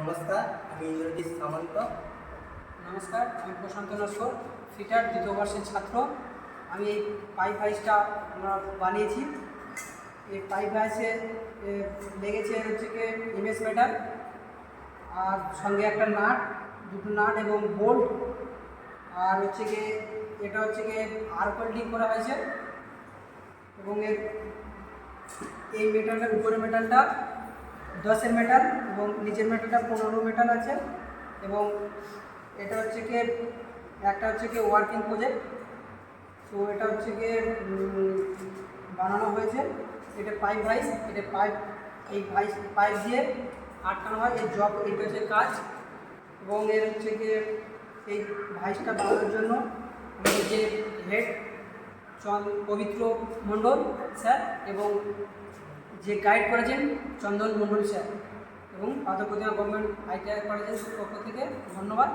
নমস্কার, আমি ইন্দ্রজিৎ সামন্ত। নমস্কার, আমি প্রশান্ত নস্কর ফিটার দ্বিতীয় বর্ষের ছাত্র। আমি এই পাইপ হাইসটা আমরা বানিয়েছি। এই পাইপ হাইসে লেগেছে হচ্ছে কি ইমেজ মেটার আর সঙ্গে একটা নাট, দুটো নাট এবং বোল্ট, আর হচ্ছে কি এটা হচ্ছে কি আর ওয়েল্ডিং করা হয়েছে। এবং এর, এই মেটালটা উপরে মেটালটা দশের মেটাল এবং নিচের মেটালটা পনেরো মেটাল আছে এবং এটা হচ্ছে কি একটা হচ্ছে কি ওয়ার্কিং প্রজেক্ট তো এটা হচ্ছে উম, বানানো হয়েছে। এটা পাইপ ভাইস এটা পাইপ এই ভাইস পাইপ দিয়ে আটকানো হয় এই জব এইটা হচ্ছে কাজ। এবং এর হচ্ছে কি এই ভাইসটা বানানোর জন্য আমাদের যে হেড পবিত্র মণ্ডল স্যার এবং যে গাইড করেছেন চন্দন মণ্ডল স্যার এবং পাদপ্রতিমা গভর্নমেন্ট আইটিআই কলেজের পক্ষ থেকে ধন্যবাদ।